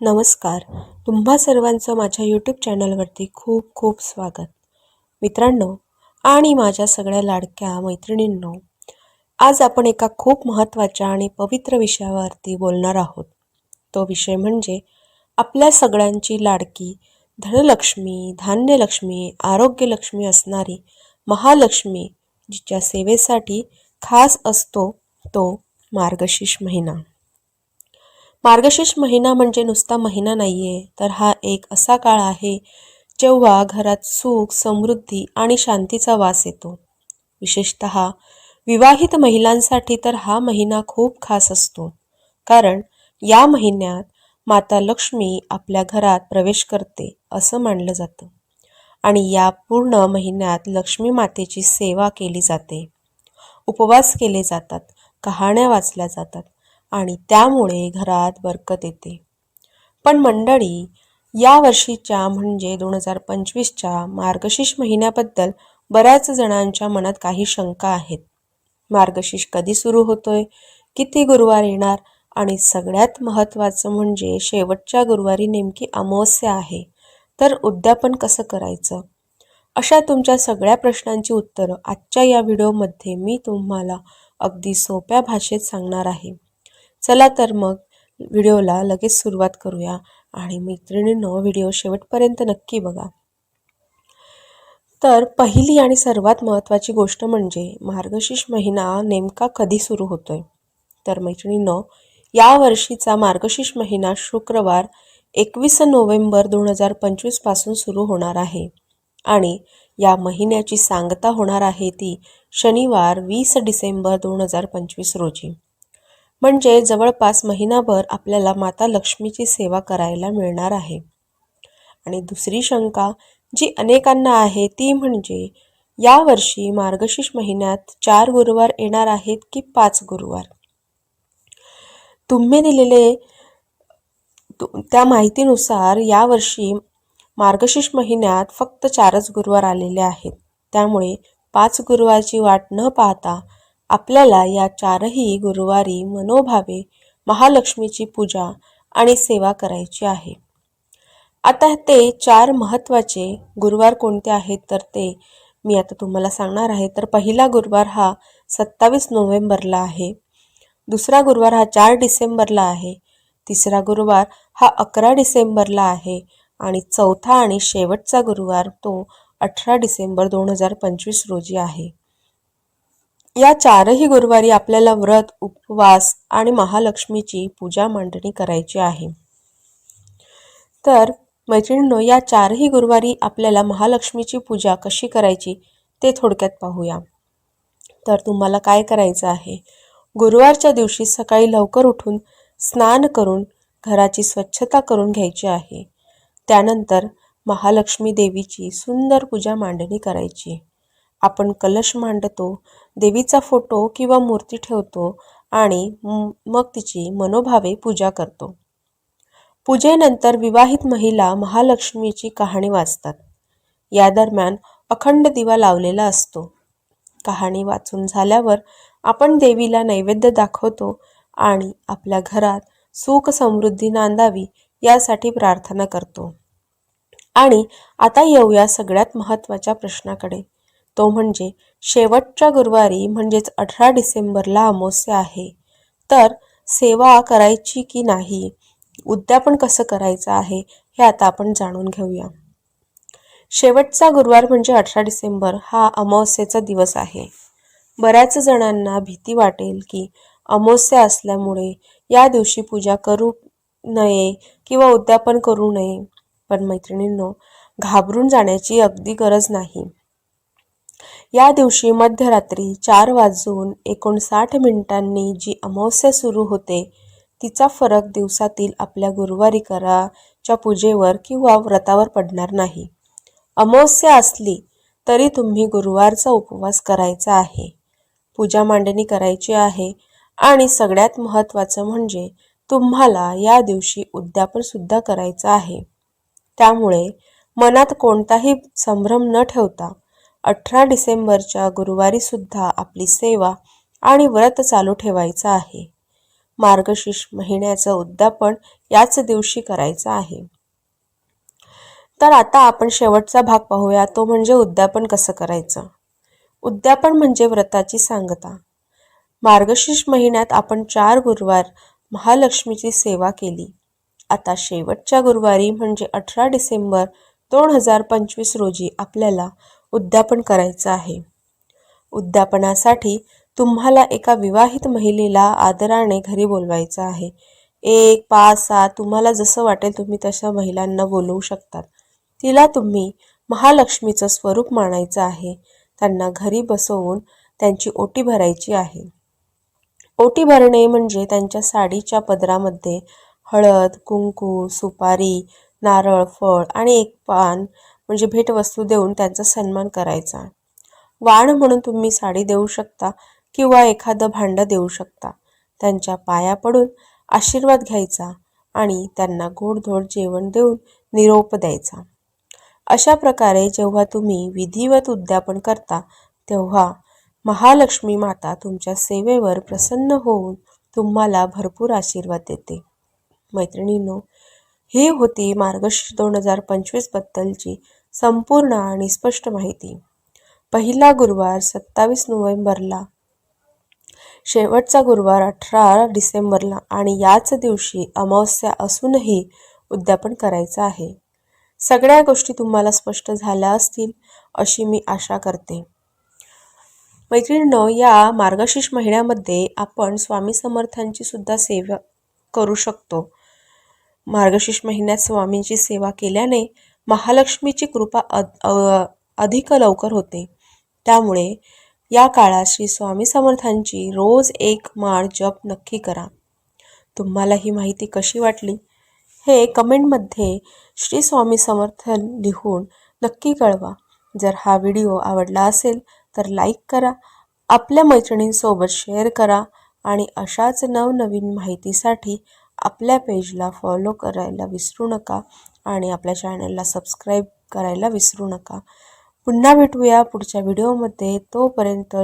नमस्कार. तुम्हा सर्वांचं माझ्या यूट्यूब चॅनलवरती खूप खूप स्वागत. मित्रांनो आणि माझ्या सगळ्या लाडक्या मैत्रिणींनो आज आपण एका खूप महत्त्वाच्या आणि पवित्र विषयावरती बोलणार आहोत. तो विषय म्हणजे आपल्या सगळ्यांची लाडकी धनलक्ष्मी धान्यलक्ष्मी आरोग्यलक्ष्मी असणारी महालक्ष्मी जिच्या सेवेसाठी खास असतो तो मार्गशीर्ष महिना. मार्गशीर्ष महिना म्हणजे नुसता महिना नाही आहे तर हा एक असा काळ आहे जेव्हा घरात सुख समृद्धी आणि शांतीचा वास येतो. विशेषत विवाहित महिलांसाठी तर हा महिना खूप खास असतो कारण या महिन्यात माता लक्ष्मी आपल्या घरात प्रवेश करते असं मानलं जातं. आणि या पूर्ण महिन्यात लक्ष्मी मातेची सेवा केली जाते. उपवास केले जातात कहाण्या वाचल्या जातात आणि त्यामुळे घरात बरकत येते. पण मंडळी या वर्षीच्या म्हणजे दोन हजार पंचवीसच्या मार्गशीर्ष महिन्याबद्दल बऱ्याच जणांच्या मनात काही शंका आहेत. मार्गशीर्ष कधी सुरू होतोय? किती गुरुवार येणार? आणि सगळ्यात महत्त्वाचं म्हणजे शेवटच्या गुरुवारी नेमकी अमावस्या आहे. तर उद्यापन कसं करायचं? अशा तुमच्या सगळ्या प्रश्नांची उत्तरं आजच्या या व्हिडिओमध्ये मी तुम्हाला अगदी सोप्या भाषेत सांगणार आहे. चला तर मग व्हिडिओला लगेच सुरुवात करूया. आणि मैत्रिणींनो व्हिडिओ शेवटपर्यंत नक्की बघा. तर पहिली आणि सर्वात महत्त्वाची गोष्ट म्हणजे मार्गशीर्ष महिना नेमका कधी सुरू होतोय? तर मैत्रिणींनो या वर्षीचा मार्गशीर्ष महिना शुक्रवार एकवीस नोव्हेंबर दोन हजार पंचवीसपासून सुरू होणार आहे. आणि या महिन्याची सांगता होणार आहे ती शनिवार वीस डिसेंबर दोन हजार पंचवीस रोजी. म्हणजे जवळपास महिनाभर आपल्याला माता लक्ष्मीची सेवा करायला मिळणार आहे. आणि दुसरी शंका जी अनेकांना आहे ती म्हणजे यावर्षी मार्गशीर्ष महिन्यात चार गुरुवार येणार आहेत की पाच गुरुवार? तुम्ही दिलेले त्या माहितीनुसार यावर्षी मार्गशीर्ष महिन्यात फक्त चारच गुरुवार आलेले आहेत. त्यामुळे पाच गुरुवारची वाट न पाहता आपल्याला या चारही गुरुवारी मनोभावे महालक्ष्मीची पूजा आणि सेवा करायची आहे. आता ते चार महत्त्वाचे गुरुवार कोणते आहेत तर ते मी आता तुम्हाला सांगणार आहे. तर पहिला गुरुवार हा सत्तावीस नोव्हेंबरला आहे. दुसरा गुरुवार हा चार डिसेंबरला आहे. तिसरा गुरुवार हा अकरा डिसेंबरला आहे. आणि चौथा आणि शेवटचा गुरुवार तो अठरा डिसेंबर दोन हजार पंचवीस रोजी आहे. या चारही गुरुवारी आपल्याला व्रत उपवास आणि महालक्ष्मीची पूजा मांडणी करायची आहे. तर मैत्रिणींनो या चारही गुरुवारी आपल्याला महालक्ष्मीची पूजा कशी करायची ते थोडक्यात पाहूया. तर तुम्हाला काय करायचं आहे? गुरुवारच्या दिवशी सकाळी लवकर उठून स्नान करून घराची स्वच्छता करून घ्यायची आहे. त्यानंतर महालक्ष्मी देवीची सुंदर पूजा मांडणी करायची. आपण कलश मांडतो देवीचा फोटो किंवा मूर्ती ठेवतो आणि मग तिची मनोभावे पूजा करतो. पूजेनंतर विवाहित महिला महालक्ष्मीची कहाणी वाचतात. या दरम्यान अखंड दिवा लावलेला असतो. कहाणी वाचून झाल्यावर आपण देवीला नैवेद्य दाखवतो आणि आपल्या घरात सुख समृद्धी नांदावी यासाठी प्रार्थना करतो. आणि आता येऊया सगळ्यात महत्त्वाच्या प्रश्नाकडे. तो म्हणजे शेवटच्या गुरुवारी म्हणजेच अठरा डिसेंबरला अमावस्या आहे. तर सेवा करायची की नाही? उद्यापन कसं करायचं आहे हे आता आपण जाणून घेऊया. शेवटचा गुरुवार म्हणजे अठरा डिसेंबर हा अमावस्येचा दिवस आहे. बऱ्याच जणांना भीती वाटेल की अमावस्या असल्यामुळे या दिवशी पूजा करू नये किंवा उद्यापन करू नये. पण मैत्रिणींनो घाबरून जाण्याची अगदी गरज नाही. या दिवशी मध्यरात्री चार वाजून एकोणसाठ मिनिटांनी जी अमावस्या सुरू होते तिचा फरक दिवसातील आपल्या गुरुवारी कराच्या पूजेवर किंवा व्रतावर पडणार नाही. अमावस्या असली तरी तुम्ही गुरुवारचा उपवास करायचा आहे. पूजा मांडणी करायची आहे आणि सगळ्यात महत्त्वाचं म्हणजे तुम्हाला या दिवशी उद्यापनसुद्धा करायचं आहे. त्यामुळे मनात कोणताही संभ्रम न ठेवता अठरा डिसेंबरच्या गुरुवारीसुद्धा आपली सेवा आणि व्रत चालू ठेवायचं आहे. मार्गशीर्ष महिन्याचं उद्यापन याच दिवशी करायचं आहे. तर आता आपण शेवटचा भाग पाहूया तो म्हणजे उद्यापन कसं करायचं? उद्यापन म्हणजे व्रताची सांगता. मार्गशीर्ष महिन्यात आपण चार गुरुवार महालक्ष्मीची सेवा केली. आता शेवटच्या गुरुवारी म्हणजे अठरा डिसेंबर दोन हजार पंचवीस रोजी आपल्याला उद्यापन करायचं आहे. उद्यापनासाठी तुम्हाला एका विवाहित महिलेला आदराने घरी बोलवायचं आहे. एक पाच सात तुम्हाला जसं वाटेल तुम्ही तशा महिलांना बोलवू शकतात. तिला तुम्ही महालक्ष्मीचं स्वरूप मानायचं आहे. त्यांना घरी बसवून त्यांची ओटी भरायची आहे. ओटी भरणे म्हणजे त्यांच्या साडीच्या पदरामध्ये हळद कुंकू सुपारी नारळ फळ आणि एक पान म्हणजे भेटवस्तू देऊन त्यांचा सन्मान करायचा. वाण म्हणून तुम्ही साडी देऊ शकता किंवा एखादं भांडं देऊ शकता. त्यांच्या पाया पडून आशीर्वाद घ्यायचा आणि त्यांना गोडधोड जेवण देऊन निरोप द्यायचा. अशा प्रकारे जेव्हा तुम्ही विधिवत उद्यापन करता तेव्हा महालक्ष्मी माता तुमच्या सेवेवर प्रसन्न होऊन तुम्हाला भरपूर आशीर्वाद देते. मैत्रिणींनो ही होती मार्गशीर्ष दोन हजार पंचवीसबद्दलची संपूर्ण आणि स्पष्ट माहिती. पहिला गुरुवार सत्तावीस नोव्हेंबरला. शेवटचा गुरुवार अठरा डिसेंबरला आणि याच दिवशी अमावस्या असूनही उद्यापन करायचं आहे. सगळ्या गोष्टी तुम्हाला स्पष्ट झाल्या असतील अशी मी आशा करते. मैत्रिणींनो या मार्गशीर्ष महिन्यामध्ये आपण स्वामी समर्थांची सुद्धा सेवा करू शकतो. मार्गशीर्ष महिन्यात स्वामींची सेवा केल्याने महालक्ष्मीची कृपा अधिक लवकर होते. त्यामुळे या काळात श्री स्वामी समर्थांची रोज एक माळ जप नक्की करा. तुम्हाला ही माहिती कशी वाटली? हे कमेंटमध्ये श्री स्वामी समर्थन लिहून नक्की कळवा. जर हा व्हिडिओ आवडला असेल तर लाईक करा आपल्या मैत्रिणींसोबत शेअर करा आणि अशाच नवनवीन माहितीसाठी आपल्या पेजला फॉलो करायला विसरू नका. आणि आपल्या चॅनलला सबस्क्राईब करायला विसरू नका. पुन्हा भेटूया पुढच्या व्हिडिओमध्ये. तोपर्यंत